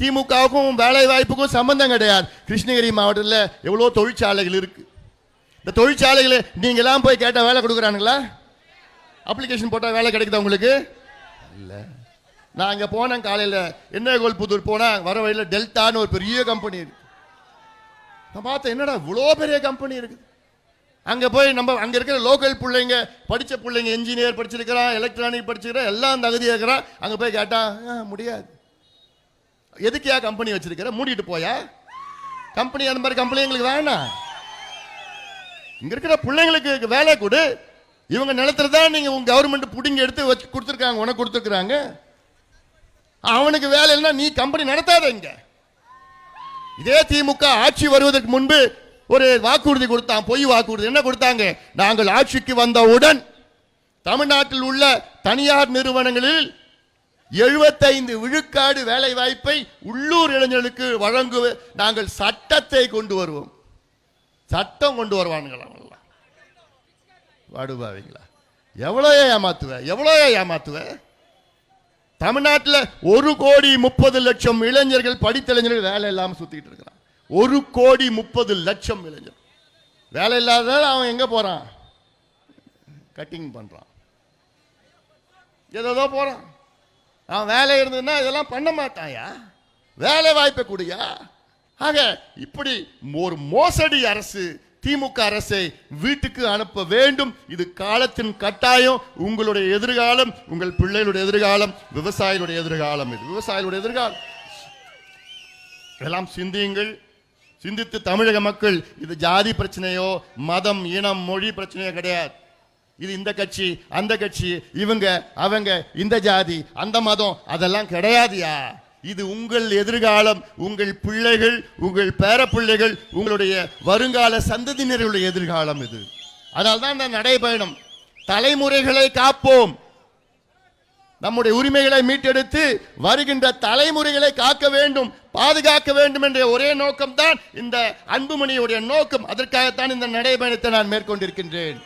திமுகவுக்கும் வேலை வாய்ப்புக்கும் சம்பந்தம் கிடையாது. கிருஷ்ணகிரி மாவட்டத்தில் எவ்வளோ தொழிற்சாலைகள் இருக்கு. இந்த தொழிற்சாலைகளை நீங்களாம் போய் கேட்டால் வேலை கொடுக்குறானுங்களா? அப்ளிகேஷன் போட்டால் வேலை கிடைக்குதா உங்களுக்கு? இல்லை. நான் அங்கே போனேன் காலையில். என்ன கோல்புத்தூர் போனால் வர வழியில் டெல்டான்னு ஒரு பெரிய கம்பெனி இருக்கு. நான் பார்த்தேன் என்னடா இவ்வளோ பெரிய கம்பெனி இருக்குது அங்கே போய் நம்ம அங்கே இருக்கிற லோக்கல் பிள்ளைங்க படித்த பிள்ளைங்க இன்ஜினியர் படிச்சிருக்கிறான் எலக்ட்ரானிக் படிச்சிருக்கிறான் எல்லாம் தகுதியாக இருக்கிறான் அங்கே போய் கேட்டால் முடியாது. எதுக்குயா கம்பெனி வச்சிருக்கிற? மூடிட்டு போயா? கம்பெனி அந்த மாதிரி கம்பெனி எங்களுக்கு வேணாம். இங்க இருக்கிற பிள்ளைங்களுக்கு வேலை கொடு. இவங்க நிலத்துல தான் நீங்க உங்க கவர்மெண்ட் புடிங்க எடுத்து வச்சு கொடுத்துருக்காங்க உனக்கு கொடுத்துருக்காங்க அவனுக்கு வேலை இல்லைன்னா நீ கம்பெனி நடத்தாத இங்க. இதே திமுக ஆட்சி வருவதற்கு முன்பு ஒரு வாக்குறுதி கொடுத்தான் பொய் வாக்குறுதி. என்ன கொடுத்தாங்க? நாங்கள் ஆட்சிக்கு வந்தவுடன் தமிழ்நாட்டில் உள்ள தனியார் நிறுவனங்களில் எழுபத்தைந்து விழுக்காடு வேலை வாய்ப்பை உள்ளூர் இளைஞர்களுக்கு வழங்குவ நாங்கள் சட்டத்தை கொண்டு வருவோம். சட்டம் கொண்டு வருவானுங்களா வாடுபாவீங்களா எவ்வளோ ஏமாத்துவ? எவ்வளோ ஏமாத்துவ? தமிழ்நாட்டில் ஒரு கோடி முப்பது லட்சம் இளைஞர்கள் படித்த இளைஞர்கள் வேலை இல்லாமல் சுத்திட்டு இருக்கிறான். ஒரு கோடி முப்பது லட்சம் இளைஞர். வேலை இல்லாததால் அவன் எங்க போறான்? கட்டிங் பண்றான். ஏதோ போறான். அவன் வேலை இருந்ததுன்னா இதெல்லாம் பண்ண மாட்டாயா? வேலை வாய்ப்பை கொடுயா? ஆக இப்படி ஒரு மோசடி அரசு திமுக அரசை வீட்டுக்கு அனுப்ப வேண்டும். இது காலத்தின் கட்டாயம். உங்களுடைய எதிர்காலம் உங்கள் பிள்ளைகளுடைய எதிர்காலம் விவசாயிகளுடைய எதிர்காலம் இது. விவசாயிகளுடைய எதிர்காலம். இதெல்லாம் சிந்தியுங்கள். சிந்தித்து தமிழக மக்கள் இது ஜாதி பிரச்சனையோ மதம் இனம் மொழி பிரச்சனையோ கிடையாது. இது இந்த கட்சி அந்த கட்சி இவங்க அவங்க இந்த ஜாதி அந்த மதம் அதெல்லாம் கிடையாதுயா. இது உங்கள் எதிர்காலம் உங்கள் பிள்ளைகள் உங்கள் பேரப்பிள்ளைகள் உங்களுடைய வருங்கால சந்ததியினருடைய எதிர்காலம் இது. அதனால தான் இந்த நடைபயணம். தலைமுறைகளை காப்போம். நம்முடைய உரிமைகளை மீட்டெடுத்து வருகின்ற தலைமுறைகளை காக்க வேண்டும் பாதுகாக்க வேண்டும் என்ற ஒரே நோக்கம்தான் இந்த அன்புமணியுடைய நோக்கம். அதற்காகத்தான் இந்த நடைபயணத்தை நான் மேற்கொண்டிருக்கின்றேன்.